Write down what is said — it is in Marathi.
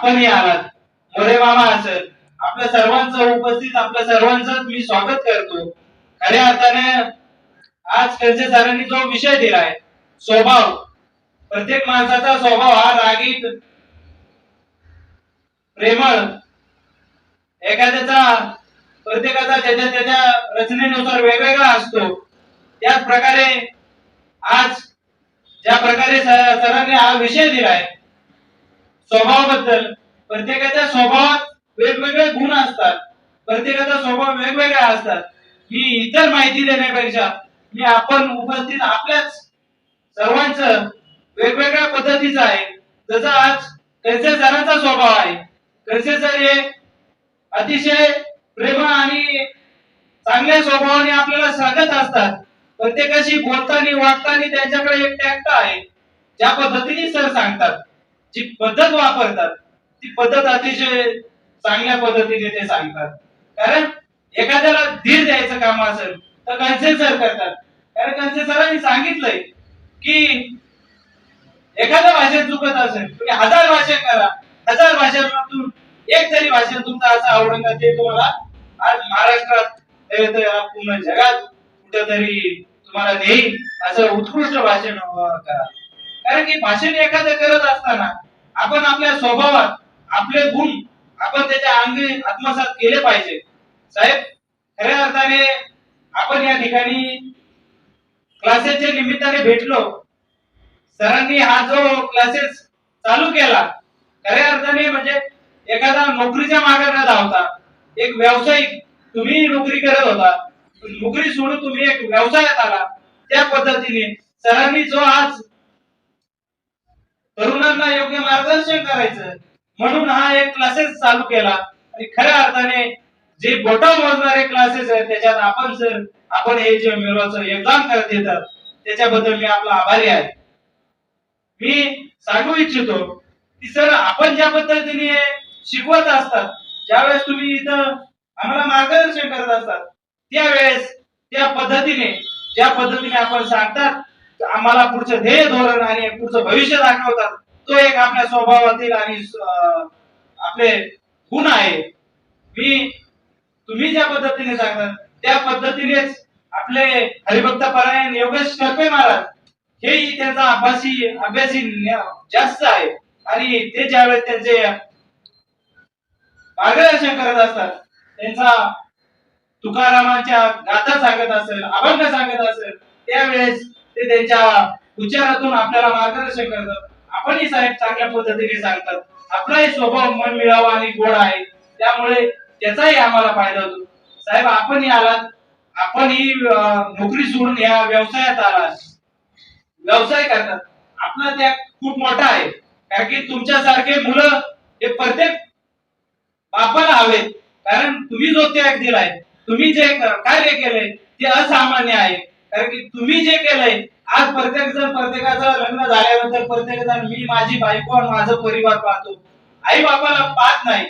आपणही आलात मोरे मामा असत आपल्या सर्वांचं उपस्थित आपल्या सर्वांचं मी स्वागत करतो. खऱ्या अर्थाने आज खलसे सरांनी जो विषय दिलाय स्वभाव. प्रत्येक माणसाचा स्वभाव हा रागीट प्रेमळ. एखाद्याचा प्रत्येकाचा त्याच्या त्याच्या रचनेनुसार वेगवेगळा असतो. त्याच प्रकारे आज ज्या प्रकारे सरांनी हा विषय दिलाय स्वभावाबद्दल. प्रत्येकाच्या स्वभावात वेगवेगळे गुण असतात. प्रत्येकाचा स्वभाव वेगवेगळा असतात. मी इतर माहिती देण्यापेक्षा मी आपण उपस्थित आपल्याच सर्वांच वेगवेगळ्या पद्धतीचं आहे. जसं आज कैसे सरांचा स्वभाव आहे. कळसे सर हे अतिशय प्रेम आणि चांगल्या स्वभावाने आपल्याला सांगत असतात. प्रत्येकाशी बोलताना वागताना त्यांच्याकडे एक टॅक्ट आहे. ज्या पद्धतीने सर सांगतात. जी पद्धत वापरतात ती पद्धत अतिशय चांगल्या पद्धतीने ते सांगतात. कारण एखाद्याला धीर द्यायचं काम असेल तर कन्सेसर करतात. कारण कन्सेसरांनी सांगितलंय की एखाद्या भाषेत चुकत असेल तुम्ही हजार भाषा करा. हजार भाषांमधून एक तरी भाषा तुमचा असं आवडून का ते तुम्हाला आज महाराष्ट्रात पूर्ण जगात कुठेतरी तुम्हाला नेईल असं उत्कृष्ट भाषण करा. कारण की भाषण एखादं करत असताना आपण आपल्या स्वभावात आपले गुण आपण त्याच्या अंगी आत्मसात केले पाहिजे. साहेब खऱ्या अर्थाने आपण या ठिकाणी क्लासेसच्या निमित्ताने भेटलो. सरांनी हा जो क्लासेस चालू केला खऱ्या अर्थाने म्हणजे एखादा नोकरीच्या मागे न धावता एक व्यावसायिक तुम्ही नोकरी करत होता नोकरी सोडून तुम्ही एक व्यवसायात आला. त्या पद्धतीने सरांनी जो आज तरुणांना योग्य मार्गदर्शन करायचं. म्हणून हा एक क्लासेस चालू केला. आणि खऱ्या अर्थाने जे बोटा मोजणारे क्लासेस आहेत त्याच्यात आपण सर आपण हे जे मिळवाचं योगदान करत येतात त्याच्याबद्दल मी आपला आभारी आहे. मी सांगू इच्छितो की सर आपण ज्या पद्धतीने शिकवत असतात ज्यावेळेस तुम्ही इथं आम्हाला मार्गदर्शन करत असतात त्यावेळेस त्या पद्धतीने ज्या पद्धतीने आपण सांगतात आम्हाला पुढचं ध्येय धोरण आणि पुढचं भविष्य दाखवतात. तो एक आपल्या स्वभावातील आणि आपले गुण आहे. मी तुम्ही ज्या पद्धतीने सांगतात त्या पद्धतीनेच आपले हरिभक्त परायण योगेश टप्पे महाराज हेही त्यांचा अभ्यासी अभ्यासी जास्त आहे. आणि ते ज्यावेळेस त्यांचे मार्गदर्शन करत असतात त्यांचा तुकारामांच्या गाथा सांगत असेल अभंग सांगत असेल त्यावेळेस ते त्यांच्या उच्चारातून आपल्याला मार्गदर्शन करतात. आपणही साहेब चांगल्या पद्धतीने सांगतात. आपलाही स्वभाव मन मिळावा आणि गोड आहे. त्यामुळे त्याचाही आम्हाला फायदा होतो. साहेब आपणही आलात. आपणही ही नोकरी सोडून या व्यवसायात आलात. व्यवसाय करतात. आपला त्या खूप मोठा आहे. कारण की तुमच्यासारखे मुलं हे प्रत्येक बापाला हवेत. कारण तुम्ही जो त्याग दिलाय तुम्ही जे कार्य केलंय ते असामान्य आहे. कारण की तुम्ही जे केलंय आज प्रत्येक जण प्रत्येकाचं लग्न झाल्यानंतर प्रत्येक जण मी माझी बायको आणि माझा परिवार पाहतो. आई बापाला पाहत नाही.